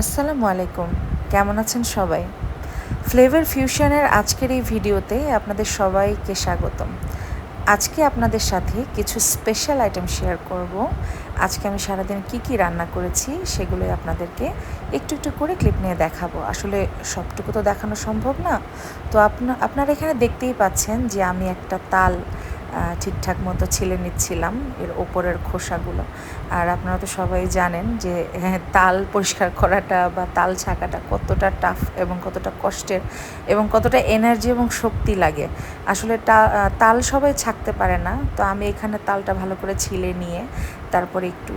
আসসালামু আলাইকুম। কেমন আছেন সবাই? ফ্লেভার ফিউশনের আজকের এই ভিডিওতে আপনাদের সবাইকে স্বাগতম। আজকে আপনাদের সাথে কিছু স্পেশাল আইটেম শেয়ার করব। আজকে আমি সারাদিন কি কি রান্না করেছি সেগুলোই আপনাদেরকে একটু একটু করে ক্লিপ নিয়ে দেখাবো। আসলে সবটুকু তো দেখানো সম্ভব না। তো আপনা, আপনারা এখানে দেখতেই পাচ্ছেন যে আমি একটা তাল ঠিকঠাক মতো ছিলে নিচ্ছিলাম এর ওপরের খোসাগুলো। আর আপনারা তো সবাই জানেন যে হ্যাঁ, তাল পরিষ্কার করাটা বা তাল ছাকাটা কতটা টাফ এবং কতটা কষ্টের এবং কতটা এনার্জি এবং শক্তি লাগে। আসলে তাল সবাই ছাকতে পারে না তো আমি এখানে তালটা ভালো করে ছিলে নিয়ে তারপরে একটু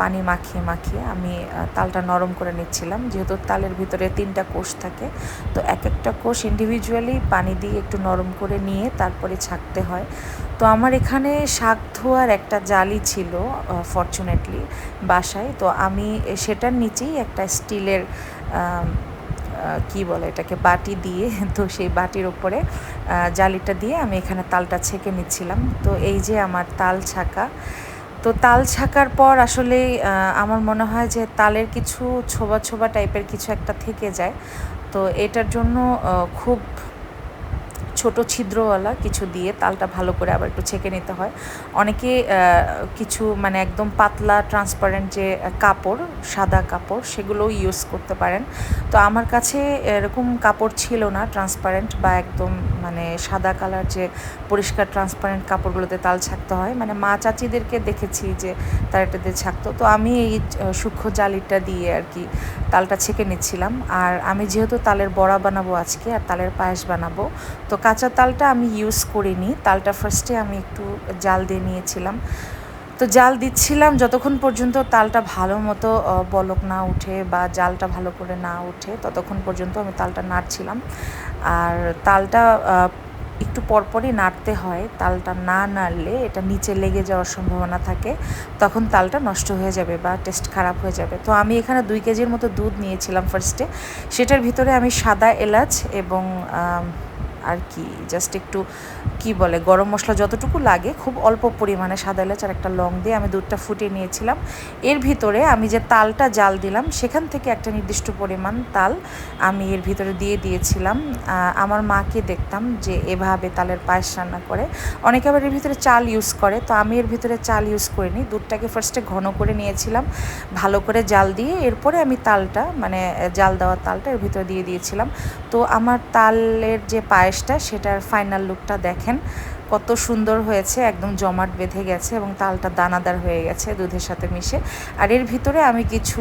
পানি মাখিয়ে মাখিয়ে আমি তালটা নরম করে নিচ্ছিলাম। যেহেতু তালের ভিতরে তিনটা কোষ থাকে, তো এক একটা কোষ ইন্ডিভিজুয়ালি পানি দিয়ে একটু নরম করে নিয়ে তারপরে ছাকতে হয়। তো আমার এখানে শাক ধোয়ার একটা জালি ছিল ফর্চুনেটলি বাসায়। তো আমি সেটার নিচেই একটা স্টিলের কি বলে এটাকে, বাটি দিয়ে, তো সেই বাটির ওপরে জালিটা দিয়ে আমি এখানে তালটা ছেঁকে নিচ্ছিলাম। তো এই যে আমার তাল ছাকা তো তাল ছাকার পর আসলে আমার মনে হয় যে তালের কিছু ছোবা ছোবা টাইপের কিছু একটা থেকে যায়। তো এটার জন্য খুব ছোট ছিদ্রওয়ালা কিছু দিয়ে তালটা ভালো করে আবার একটু ছেঁকে নিতে হয়। অনেকে কিছু মানে একদম পাতলা ট্রান্সপারেন্ট যে কাপড়, সাদা কাপড়, সেগুলোও ইউজ করতে পারেন। তো আমার কাছে এরকম কাপড় ছিল না ট্রান্সপারেন্ট বা একদম মানে সাদা কালার যে পরিষ্কার ট্রান্সপারেন্ট কাপড়গুলোতে তাল ছাকতে হয়। মানে মা চাচিদেরকে দেখেছি যে তারা এটাতে ছাকতো। তো আমি এই সূক্ষ্ম জালিটা দিয়ে আর কি তালটা ছেঁকে নিচ্ছিলাম। আর আমি যেহেতু তালের বড়া বানাবো আজকে, আর তালের পায়েস বানাবো, তো কাঁচা তালটা আমি ইউজ করিনি। তালটা ফার্স্টে আমি একটু জাল দিয়ে নিয়েছিলাম। তো জাল দিচ্ছিলাম যতক্ষণ পর্যন্ত তালটা ভালো মতো বলক না উঠে বা জালটা ভালো করে না উঠে ততক্ষণ পর্যন্ত আমি তালটা নাড়ছিলাম। আর তালটা একটু পরপরই নাড়তে হয়। তালটা না নাড়লে এটা নিচে লেগে যাওয়ার সম্ভাবনা থাকে। তখন তালটা নষ্ট হয়ে যাবে বা টেস্ট খারাপ হয়ে যাবে। তো আমি এখানে দুই কেজির মতো দুধ নিয়েছিলাম ফার্স্টে সেটার ভিতরে আমি সাদা এলাচ এবং আর কি জাস্ট একটু, কি বলে, গরম মশলা যতটুকু লাগে, খুব অল্প পরিমাণে সাদা এলাচ আর একটা লং দিয়ে আমি দুধটা ফুটিয়ে নিয়েছিলাম। এর ভিতরে আমি যে তালটা জাল দিলাম, সেখান থেকে একটা নির্দিষ্ট পরিমাণ তাল আমি এর ভিতরে দিয়ে দিয়েছিলাম। আমার মাকে দেখতাম যে এভাবে তালের পায়েস রান্না করে। অনেকে আবার এর ভিতরে চাল ইউজ করে, তো আমি এর ভিতরে চাল ইউজ করিনি। দুধটাকে ফার্স্টে ঘন করে নিয়েছিলাম, ভালো করে জাল দিয়ে এরপরে আমি তালটা মানে জাল দেওয়া তালটা এর ভিতরে দিয়ে দিয়েছিলাম। তো আমার তালের যে পায়েসটা সেটার ফাইনাল লুকটা দেখেন। কত সুন্দর হয়েছে, একদম জমাট বেঁধে গেছে এবং তালটা দানাদার হয়ে গেছে দুধের সাথে মিশে। আর এর ভিতরে আমি কিছু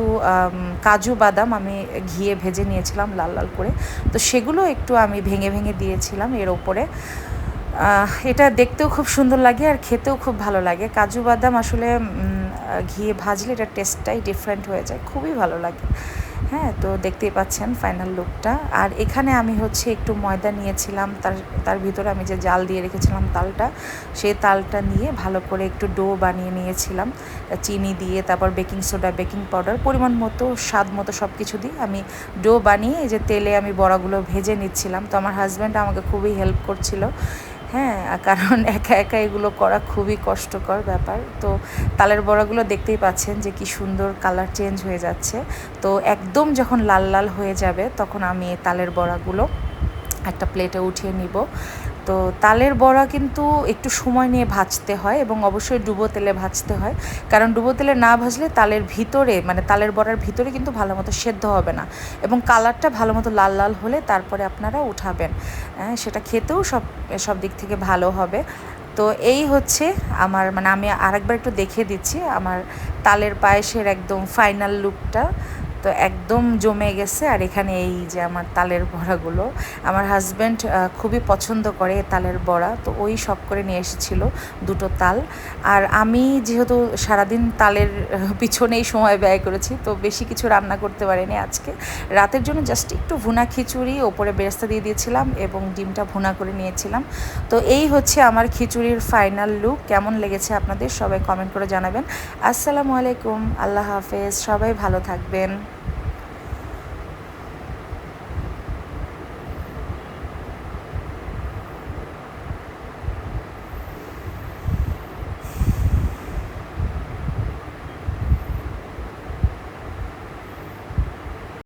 কাজু বাদাম আমি ঘিয়ে ভেজে নিয়েছিলাম লাল লাল করে। তো সেগুলো একটু আমি ভেঙে ভেঙে দিয়েছিলাম এর ওপরে। এটা দেখতেও খুব সুন্দর লাগে আর খেতেও খুব ভালো লাগে। কাজু বাদাম আসলে ঘিয়ে ভাজলে এটা টেস্টটাই ডিফারেন্ট হয়ে যায়। খুবই ভালো লাগে। হ্যাঁ তো দেখতেই পাচ্ছেন ফাইনাল লুকটা আর এখানে আমি হচ্ছে একটু ময়দা নিয়েছিলাম, তার তার ভিতরে আমি যে জাল দিয়ে রেখেছিলাম তালটা সেই তালটা নিয়ে ভালো করে একটু ডো বানিয়ে নিয়েছিলাম। চিনি দিয়ে, তারপর বেকিং সোডা বেকিং পাউডার পরিমাণ মতো, স্বাদ মতো সব কিছু দিয়ে আমি ডো বানিয়ে এই যে তেলে আমি বড়াগুলো ভেজে নিচ্ছিলাম। তো আমার হাজব্যান্ড আমাকে খুবই হেল্প করছিল। হ্যাঁ কারণ একা একা এগুলো করা খুবই কষ্টকর ব্যাপার। তো তালের বড়াগুলো দেখতেই পাচ্ছেন যে কি সুন্দর কালার চেঞ্জ হয়ে যাচ্ছে। তো একদম যখন লাল লাল হয়ে যাবে, তখন আমি তালের বড়াগুলো একটা প্লেটে উঠিয়ে নিব। তো তালের বড়া কিন্তু একটু সময় নিয়ে ভাজতে হয় এবং অবশ্যই ডুবো তেলে ভাজতে হয়। কারণ ডুবো তেলে না ভাজলে তালের ভিতরে মানে তালের বড়ার ভিতরে কিন্তু ভালো মতো সেদ্ধ হবে না এবং কালারটা ভালো মতো লাল লাল হলে তারপরে আপনারা উঠাবেন। হ্যাঁ, সেটা খেতেও সব সব দিক থেকে ভালো হবে। তো এই হচ্ছে আমার মানে আমি আরেকবার একটু দেখিয়ে দিচ্ছি আমার তালের পায়েসের একদম ফাইনাল লুকটা তো একদম জমে গেছে। আর এখানে এই যে আমার তালের বড়াগুলো, আমার হাজব্যান্ড খুবই পছন্দ করে তালের বড়া। তো ওই শখ করে নিয়ে এসেছিল দুটো তাল। আর আমি যেহেতু সারাদিন তালের পিছনেই সময় ব্যয় করেছি, তো বেশি কিছু রান্না করতে পারিনি আজকে। রাতের জন্য জাস্ট একটু ভুনা খিচুড়ি, ওপরে বেরেস্তা দিয়ে দিয়েছিলাম এবং ডিমটা ভুনা করে নিয়েছিলাম। তো এই হচ্ছে আমার খিচুড়ির ফাইনাল লুক কেমন লেগেছে আপনাদের? সবাই কমেন্ট করে জানাবেন। আসসালামু আলাইকুম। আল্লাহ হাফেজ। সবাই ভালো থাকবেন।